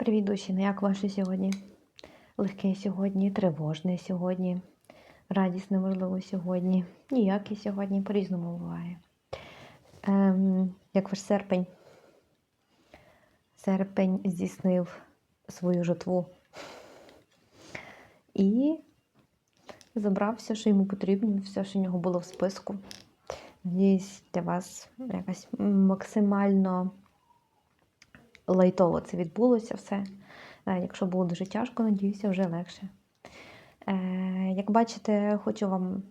Привіт, душі! Ну, як ваше сьогодні? Легке сьогодні, тривожне сьогодні, радісне, можливо, сьогодні. Ніяке сьогодні, по-різному буває. Ем, як ваш серпень? Серпень здійснив свою жатву і забрав все, що йому потрібно, все, що в нього було в списку. Надіюсь, для вас якось максимально лайтово це відбулося все. Е, Якщо було дуже тяжко, надіюся, вже легше. Е, Як бачите, хочу вам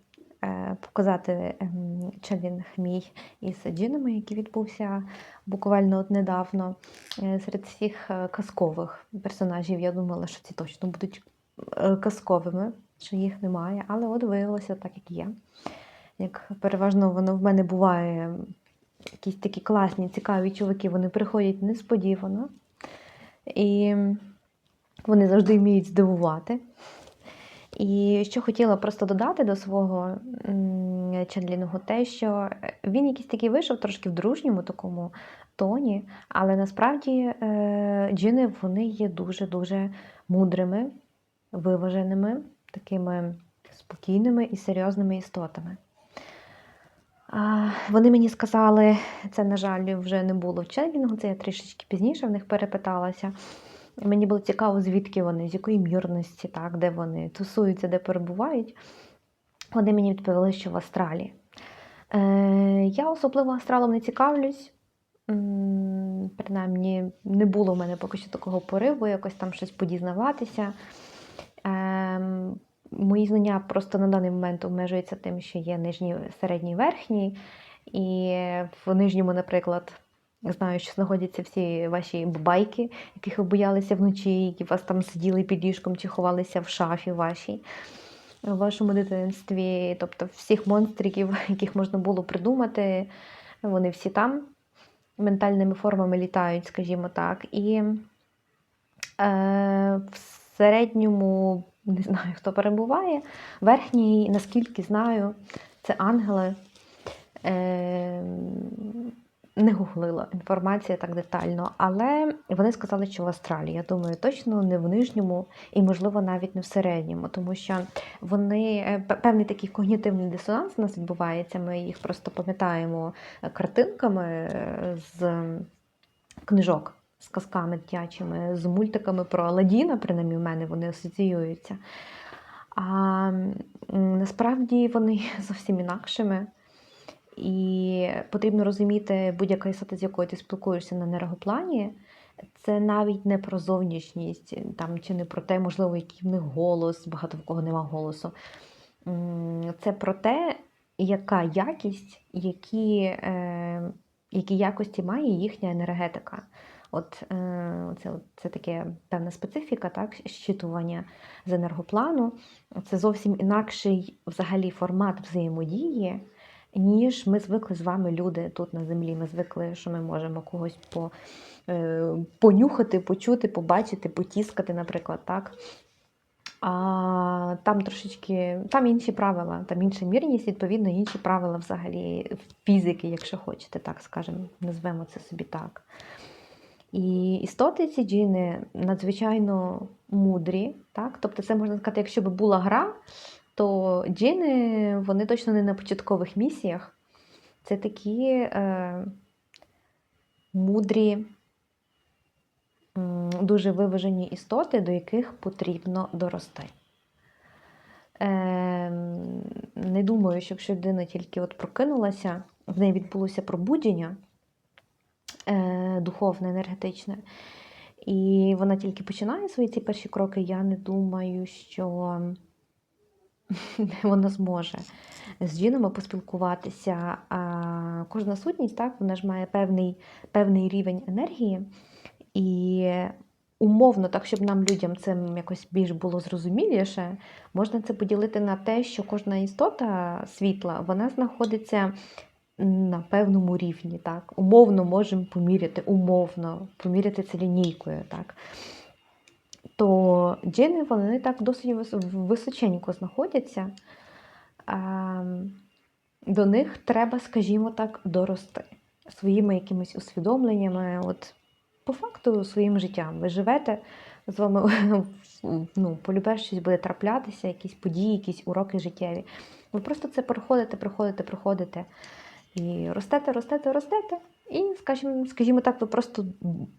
е, показати ем, челінг мій із джинами, який відбувся буквально от недавно. Серед всіх казкових персонажів я думала, що ці точно будуть казковими, що їх немає, але от виявилося так, як є. Як переважно воно в мене буває якісь такі класні, цікаві чуваки, вони приходять несподівано. І вони завжди вміють здивувати. І що хотіла просто додати до свого м, чендлінгу, те, що він якийсь такий вийшов трошки в дружньому такому тоні, але насправді е, джини вони є дуже-дуже мудрими, виваженими, такими спокійними і серйозними істотами. Вони мені сказали, це, на жаль, вже не було в Челінгу, це я трішечки пізніше в них перепиталася. Мені було цікаво, звідки вони, з якої мірності, так, де вони тусуються, де перебувають. Вони мені відповіли, що в Австралії. Е, я особливо астралом не цікавлюсь. Принаймні, не було в мене поки що такого пориву, якось там щось подізнаватися. Е, Мої знання просто на даний момент обмежуються тим, що є нижній, середній, верхній. І в нижньому, наприклад, знаю, що знаходяться всі ваші бабайки, яких ви боялися вночі, які вас там сиділи під ліжком чи ховалися в шафі вашій у вашому дитинстві. Тобто всіх монстриків, яких можна було придумати, вони всі там ментальними формами літають, скажімо так. І е, в середньому не знаю, хто перебуває. Верхній, наскільки знаю, це ангели. Е, не гуглила інформація так детально, але вони сказали, що в Австралії. Я думаю, точно не в нижньому і, можливо, навіть не в середньому, тому що вони е, певний такий когнітивний дисонанс у нас відбувається. Ми їх просто пам'ятаємо е, картинками е, з книжок з казками дитячими, з мультиками про Аладдіна, принаймні в мене вони асоціюються. А насправді вони зовсім інакшими. І потрібно розуміти, будь-яка істота, з якою ти спілкуєшся на енергоплані, це навіть не про зовнішність, там, чи не про те, можливо, який в них голос, багато в кого нема голосу. Це про те, яка якість, які, е, які якості має їхня енергетика. От е, це, це таке певна специфіка, так, щитування з енергоплану. Це зовсім інакший взагалі формат взаємодії, ніж ми звикли з вами люди тут на землі. Ми звикли, що ми можемо когось по, е, понюхати, почути, побачити, потіскати, наприклад, так. А там трошечки там інші правила, там інша мірність, відповідно, інші правила взагалі фізики, якщо хочете, так скажемо, назвемо це собі так. І істоти ці джини надзвичайно мудрі. Так? Тобто, це можна сказати, якщо б була гра, то джини вони точно не на початкових місіях. Це такі е, мудрі, дуже виважені істоти, до яких потрібно дорости. Е, не думаю, що якщо людина тільки от прокинулася, в неї відбулося пробудження е, духовне, енергетичне, і вона тільки починає свої ці перші кроки, я не думаю, що вона зможе з джинами поспілкуватися. А кожна сутність, так, вона ж має певний, певний рівень енергії. І умовно, так, щоб нам людям це якось більш було зрозуміліше, можна це поділити на те, що кожна істота світла, вона знаходиться на певному рівні. Так? Умовно можемо поміряти, умовно поміряти це лінійкою. Так? То джини вони так досить височенько знаходяться. До них треба, скажімо так, дорости своїми якимись усвідомленнями. От по факту своїм життям. Ви живете, з вами ну, полюбе щось буде траплятися, якісь події, якісь уроки життєві. Ви просто це проходите, проходите, проходите. І ростете, ростете, ростете. І, скажімо, скажімо так, ви просто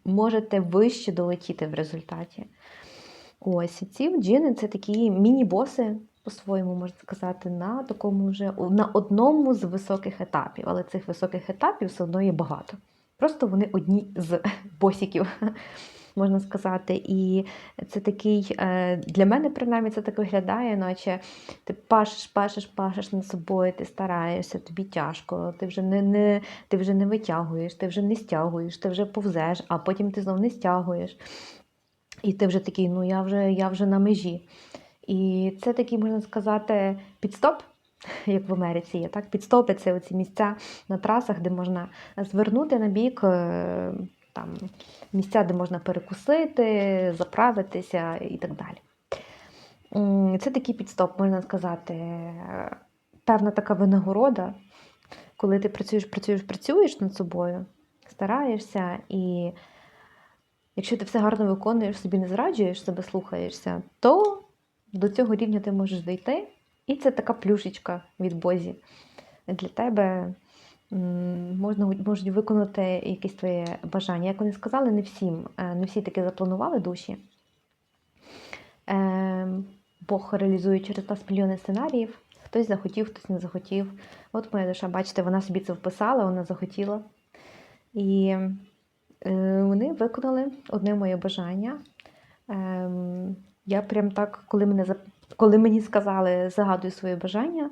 можете вище долетіти в результаті. Ось і ці джини це такі міні-боси, по-своєму можна сказати, на такому вже на одному з високих етапів. Але цих високих етапів все одно є багато. Просто вони одні з босиків, можна сказати. І це такий, е, для мене, принаймні, це так виглядає, наче ти пашеш, пашеш, пашеш над собою, ти стараєшся, тобі тяжко, ти вже не, не, ти вже не витягуєш, ти вже не стягуєш, ти вже повзеш, а потім ти знов не стягуєш. І ти вже такий, ну я вже, я вже на межі. І це такий, можна сказати, підстоп, як в Америці є. Так? Підстопи це оці місця на трасах, де можна звернути на бік, е, там, місця, де можна перекусити, заправитися і так далі. Це такий підстоп, можна сказати, певна така винагорода, коли ти працюєш, працюєш, працюєш над собою, стараєшся, і якщо ти все гарно виконуєш, собі не зраджуєш, себе слухаєшся, то до цього рівня ти можеш дійти. І це така плюшечка від Бозі. Для тебе можна, можуть виконати якесь твоє бажання. Як вони сказали, не всім, е, не всі таки запланували душі. Е, Бог реалізує через нас мільйони сценаріїв. Хтось захотів, хтось не захотів. От моя душа, бачите, вона собі це вписала, вона захотіла. І е, вони виконали одне моє бажання. Я прям так, коли мене коли мені сказали, загадуй своє бажання,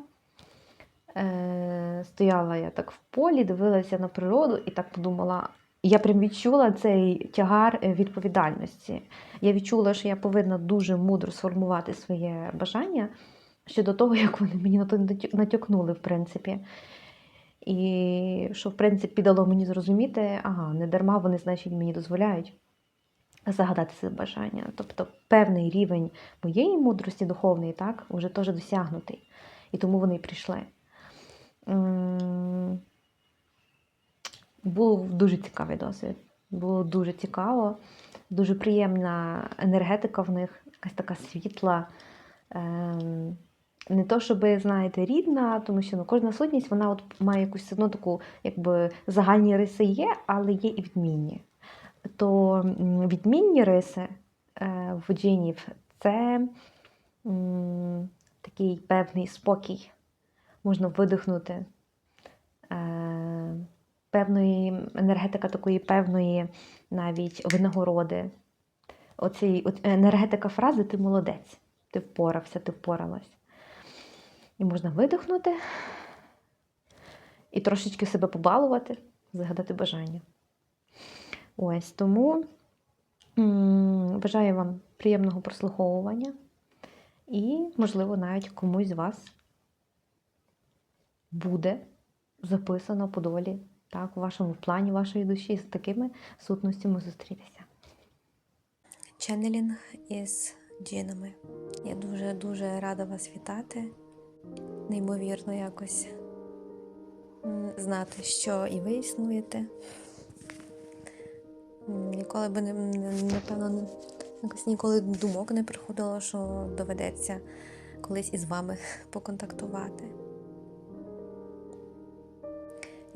стояла я так в полі, дивилася на природу і так подумала. Я прям відчула цей тягар е, відповідальності. Я відчула, що я повинна дуже мудро сформувати своє бажання щодо того, як вони мені на то натякнули, в принципі. І що, в принципі, дало мені зрозуміти, ага, не дарма вони, значить, мені дозволяють загадати це бажання. Тобто певний рівень моєї мудрості духовної, так, вже теж досягнутий. І тому вони прийшли. Був дуже цікавий досвід. Було дуже цікаво, дуже приємна енергетика в них, якась така світла. Ем, не то, щоб, знаєте, рідна, тому що ну, кожна сутність вона от має якусь одну таку, якби загальні риси є, але є і відмінні то відмінні риси е, в джинів це м, такий певний спокій, можна видихнути, е, певної енергетика такої певної навіть винагороди. Оцій от енергетика фрази ти молодець, ти впорався, ти впоралась. І можна видихнути і трошечки себе побалувати, загадати бажання. Ось тому бажаю вам приємного прослуховування і, можливо, навіть комусь з вас буде записано по долі, так, у вашому плані вашої душі з такими сутностями зустрітися. Ченнелінг із джинами. Я дуже-дуже рада вас вітати. Неймовірно якось знати, що і ви існуєте. Ніколи би не, напевно, якось ніколи думок не приходило, що доведеться колись із вами поконтактувати.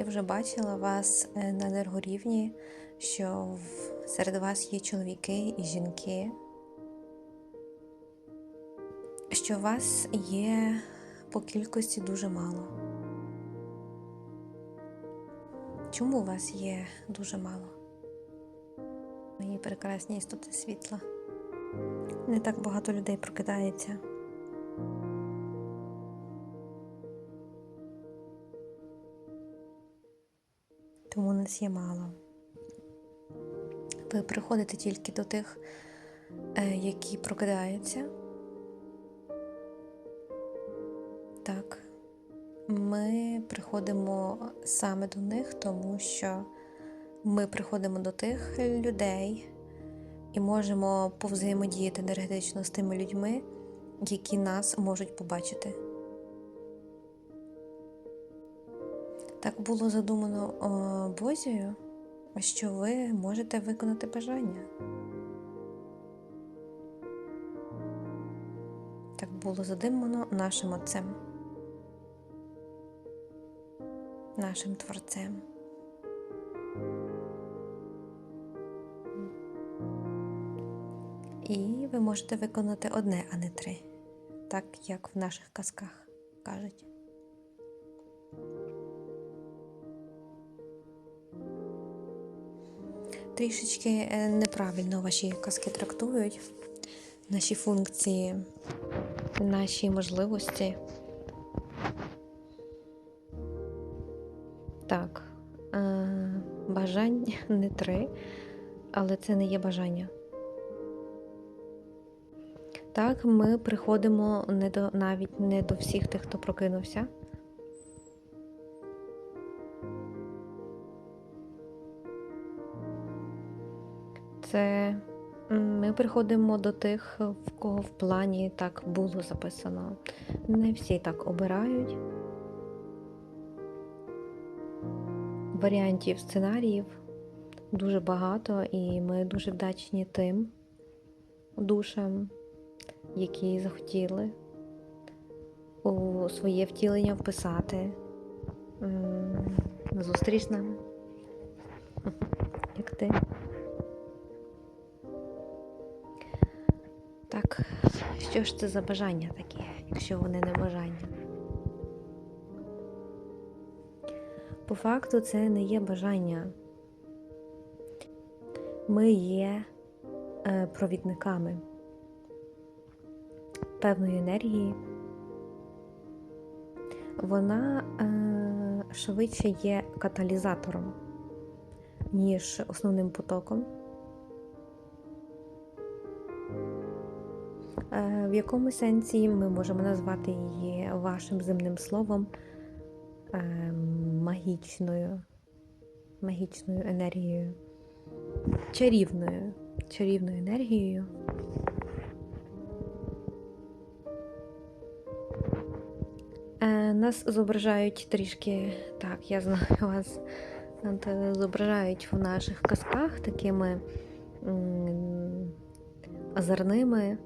Я вже бачила вас е, на енергорівні, що серед вас є чоловіки і жінки, що вас є по кількості дуже мало. Чому вас є дуже мало? Мої прекрасні істоти світла. Не так багато людей прокидається. Тому нас є мало. Ви приходите тільки до тих, е, які прокидаються. Так, ми приходимо саме до них, тому що ми приходимо до тих людей і можемо повзаємодіяти енергетично з тими людьми, які нас можуть побачити. Так було задумано о, Бозією, що ви можете виконати бажання. Так було задумано нашим Отцем, нашим Творцем. І ви можете виконати одне, а не три, так як в наших казках кажуть. Трішечки е, неправильно ваші казки трактують, наші функції, наші можливості. Так, е, бажань не три, але це не є бажання. Так, ми приходимо не до, навіть не до всіх тих, хто прокинувся. Це ми приходимо до тих, в кого в плані так було записано. Не всі так обирають. Варіантів сценаріїв дуже багато, і ми дуже вдячні тим душам, які захотіли у своє втілення вписати зустріч з нами, як ти. Так, що ж це за бажання такі, якщо вони не бажання? По факту це не є бажання. Ми є е, провідниками певної енергії. Вона е, швидше є каталізатором, ніж основним потоком. В якому сенсі ми можемо назвати її вашим земним словом е, магічною, магічною енергією, чарівною, чарівною енергією. Е, Нас зображають трішки, так, я знаю вас, е, зображають в наших казках такими озорними,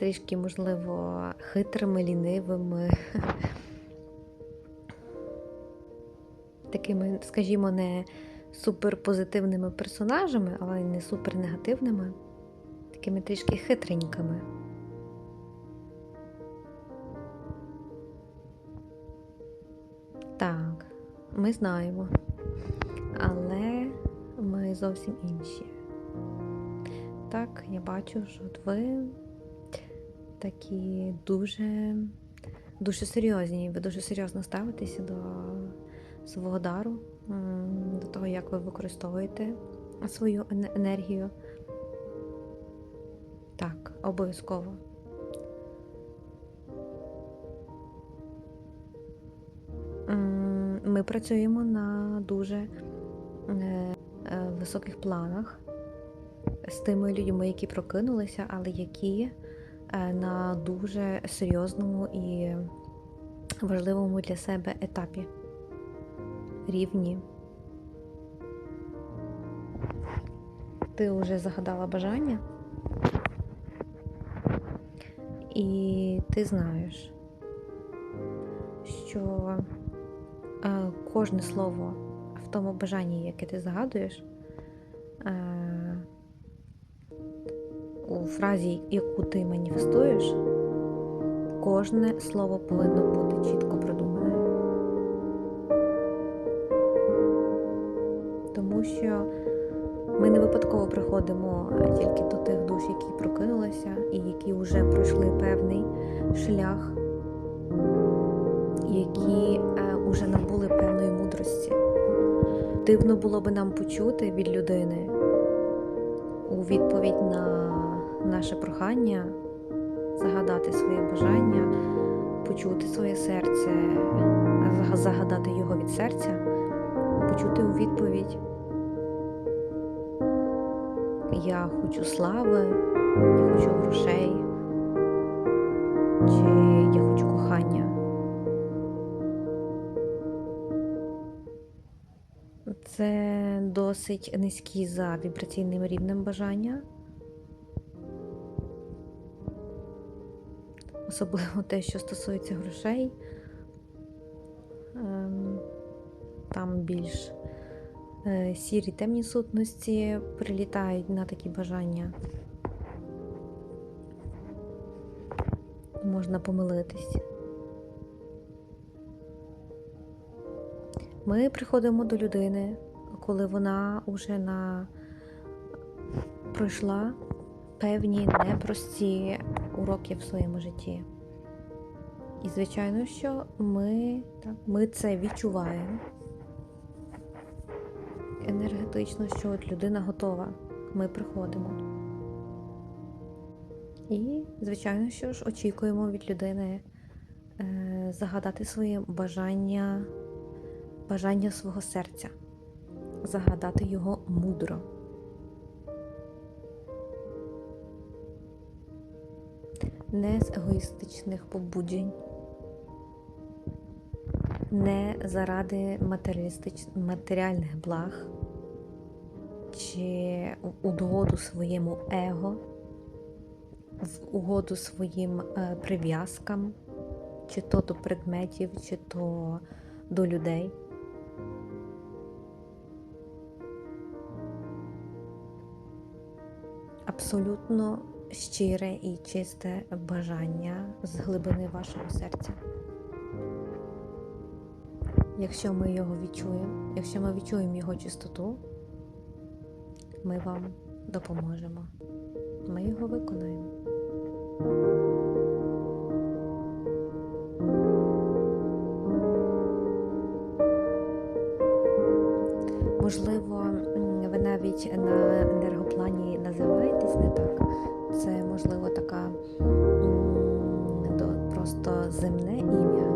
трішки, можливо, хитрими, лінивими, такими, скажімо, не суперпозитивними персонажами, але й не супернегативними, такими трішки хитренькими. Так, ми знаємо, але ми зовсім інші. Так, я бачу, що ви такі дуже, дуже серйозні. Ви дуже серйозно ставитеся до свого дару, до того, як ви використовуєте свою енергію. Так, обов'язково. Ми працюємо на дуже е, е, високих планах з тими людьми, які прокинулися, але які на дуже серйозному і важливому для себе етапі рівні. Ти вже загадала бажання, і ти знаєш, що е, кожне слово в тому бажанні, яке ти загадуєш, е, фразі, яку ти маніфестуєш, кожне слово повинно бути чітко продумане. Тому що ми не випадково приходимо тільки до тих душ, які прокинулися і які вже пройшли певний шлях, які вже набули певної мудрості. Дивно було би нам почути від людини у відповідь на наше прохання загадати своє бажання, почути своє серце, загадати його від серця, почути у відповідь. Я хочу слави, я хочу грошей, чи я хочу кохання. Це досить низькі за вібраційним рівнем бажання. Особливо те, що стосується грошей. Ем, Там більш е, сірі темні сутності прилітають на такі бажання. Можна помилитись. Ми приходимо до людини, коли вона вже на пройшла певні непрості уроки в своєму житті. І, звичайно, що ми, так, ми це відчуваємо енергетично, що от людина готова. Ми приходимо. І, звичайно, що ж, очікуємо від людини е, загадати своє бажання, бажання свого серця, загадати його мудро. Не з егоїстичних побуджень, не заради матеріалістич... матеріальних благ чи в угоду своєму его, в угоду своїм е, прив'язкам, чи то до предметів, чи то до людей. Абсолютно щире і чисте бажання з глибини вашого серця. Якщо ми його відчуємо, якщо ми відчуємо його чистоту, ми вам допоможемо. Ми його виконаємо. Можливо, ви навіть на енергоплані називаєтесь не так. Це можливо така просто земне ім'я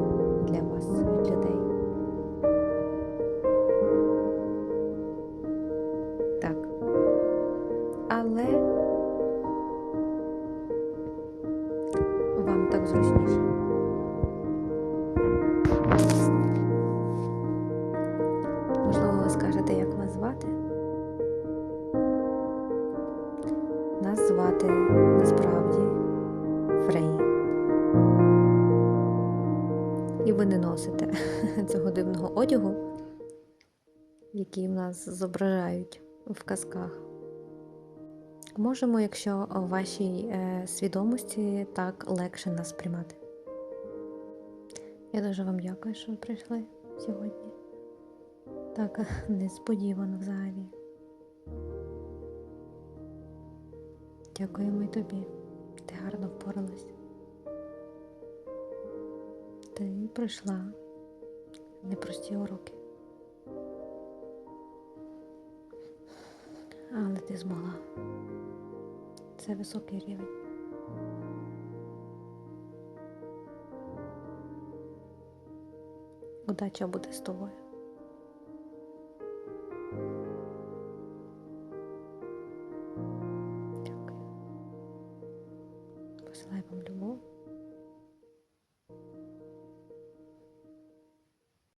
Нас звати насправді Фрей. І ви не носите цього дивного одягу, який в нас зображають в казках. Можемо, якщо в вашій е, свідомості так легше нас приймати. Я дуже вам дякую, що ви прийшли сьогодні. Так несподівано взагалі. Дякуємо й тобі. Ти гарно впоралась. Ти пройшла непрості уроки. Але ти змогла. Це високий рівень. Удача буде з тобою.